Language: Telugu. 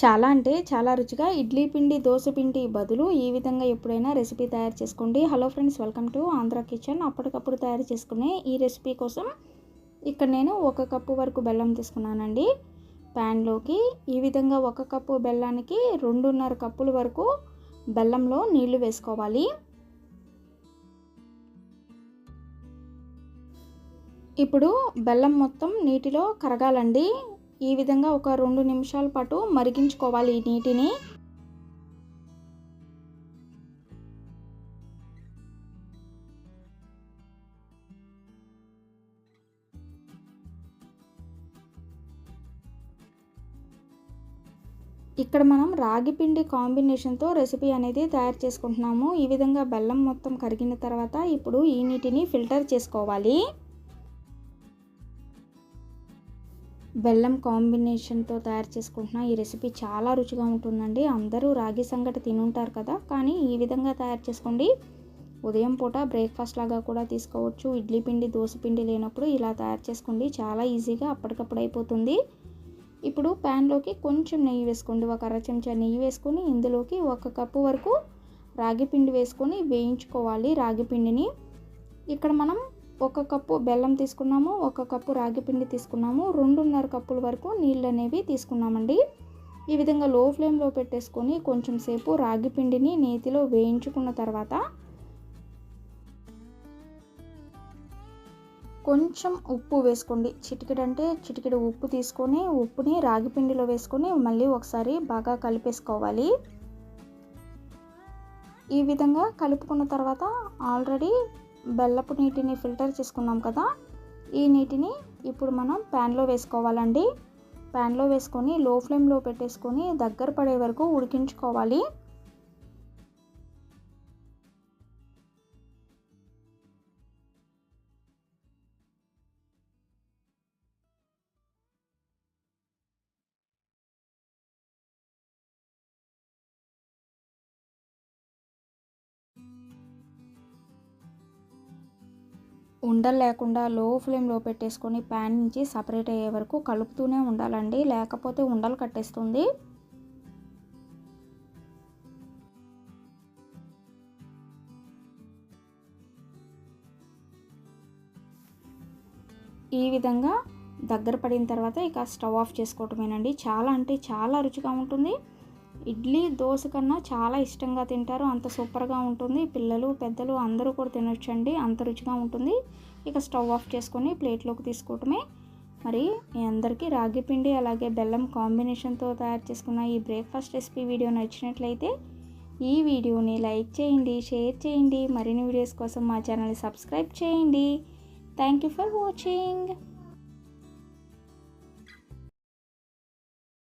చాలా అంటే చాలా రుచిగా ఇడ్లీ పిండి దోశ పిండి బదులు ఈ విధంగా ఎప్పుడైనా రెసిపీ తయారు చేసుకోండి. Hello friends welcome to Andhra kitchen అప్పటికప్పుడు తయారు చేసుకునే ఈ రెసిపీ కోసం ఇక్కడ నేను ఒక కప్పు వరకు బెల్లం తీసుకున్నానండి. ప్యాన్లోకి ఈ విధంగా ఒక కప్పు బెల్లానికి రెండున్నర కప్పుల వరకు బెల్లంలో నీళ్ళు వేసుకోవాలి. ఇప్పుడు బెల్లం మొత్తం నీటిలో కరగాలండి. ఈ విధంగా ఒక రెండు నిమిషాల పాటు మరిగించుకోవాలి ఈ నీటిని. ఇక్కడ మనం రాగి పిండి కాంబినేషన్తో రెసిపీ అనేది తయారు చేసుకుంటున్నాము. ఈ విధంగా బెల్లం మొత్తం కరిగిన తర్వాత ఇప్పుడు ఈ నీటిని ఫిల్టర్ చేసుకోవాలి. బెల్లం కాంబినేషన్తో తయారు చేసుకుంటున్న. ఈ రెసిపీ చాలా రుచిగా ఉంటుందండి. అందరూ రాగి సంగటి తినుంటారు కదా. కానీ ఈ విధంగా తయారు చేసుకోండి. ఉదయం పూట బ్రేక్ఫాస్ట్ లాగా కూడా తీసుకోవచ్చు. ఇడ్లీ పిండి దోశ పిండి లేనప్పుడు ఇలా తయారు చేసుకోండి. చాలా ఈజీగా అప్పటికప్పుడు అయిపోతుంది. ఇప్పుడు ప్యాన్లోకి కొంచెం నెయ్యి వేసుకోండి. ఒక అర చెంచా నెయ్యి వేసుకొని ఇందులోకి ఒక కప్పు వరకు రాగి పిండి వేసుకొని వేయించుకోవాలి రాగి పిండిని. ఇక్కడ మనం ఒక కప్పు బెల్లం తీసుకున్నాము ఒక కప్పు రాగి పిండి తీసుకున్నాము రెండున్నర కప్పుల వరకు నీళ్ళు అనేవి తీసుకున్నామండి. ఈ విధంగా లో ఫ్లేమ్లో పెట్టేసుకొని కొంచెం సేపు రాగి పిండిని నేతిలో వేయించుకున్న తర్వాత కొంచెం ఉప్పు వేసుకోండి. చిటికెడు అంటే చిటికెడు ఉప్పు తీసుకొని ఉప్పుని రాగి పిండిలో వేసుకొని మళ్ళీ ఒకసారి బాగా కలిపేసుకోవాలి. ఈ విధంగా కలుపుకున్న తర్వాత ఆల్రెడీ బెల్లపు నీటిని ఫిల్టర్ చేసుకున్నాం కదా ఈ నీటిని ఇప్పుడు మనం ప్యాన్లో వేసుకోవాలండి. ప్యాన్లో వేసుకొని లో ఫ్లేమ్లో పెట్టేసుకొని దగ్గర పడే వరకు ఉడికించుకోవాలి. ఉండలు లేకుండా లో ఫ్లేమ్లో పెట్టేసుకొని ప్యాన్ నుంచి సపరేట్ అయ్యే వరకు కలుపుతూనే ఉండాలండి. లేకపోతే ఉండలు కట్టేస్తుంది. ఈ విధంగా దగ్గర పడిన తర్వాత ఇక స్టవ్ ఆఫ్ చేసుకోవటమేనండి. చాలా అంటే చాలా రుచిగా ఉంటుంది. ఇడ్లీ దోశ కన్నా చాలా ఇష్టంగా తింటారు. అంత సూపర్గా ఉంటుంది. పిల్లలు పెద్దలు అందరూ కూడా తినొచ్చండి. అంత రుచిగా ఉంటుంది. ఇక స్టవ్ ఆఫ్ చేసుకొని ప్లేట్లోకి తీసుకోవటమే. మరి మీ అందరికీ రాగి పిండి అలాగే బెల్లం కాంబినేషన్తో తయారు చేసుకున్న ఈ బ్రేక్ఫాస్ట్ రెసిపీ వీడియో నచ్చినట్లయితే ఈ వీడియోని లైక్ చేయండి షేర్ చేయండి. మరిన్ని వీడియోస్ కోసం మా ఛానల్ని సబ్స్క్రైబ్ చేయండి. Thank you for watching.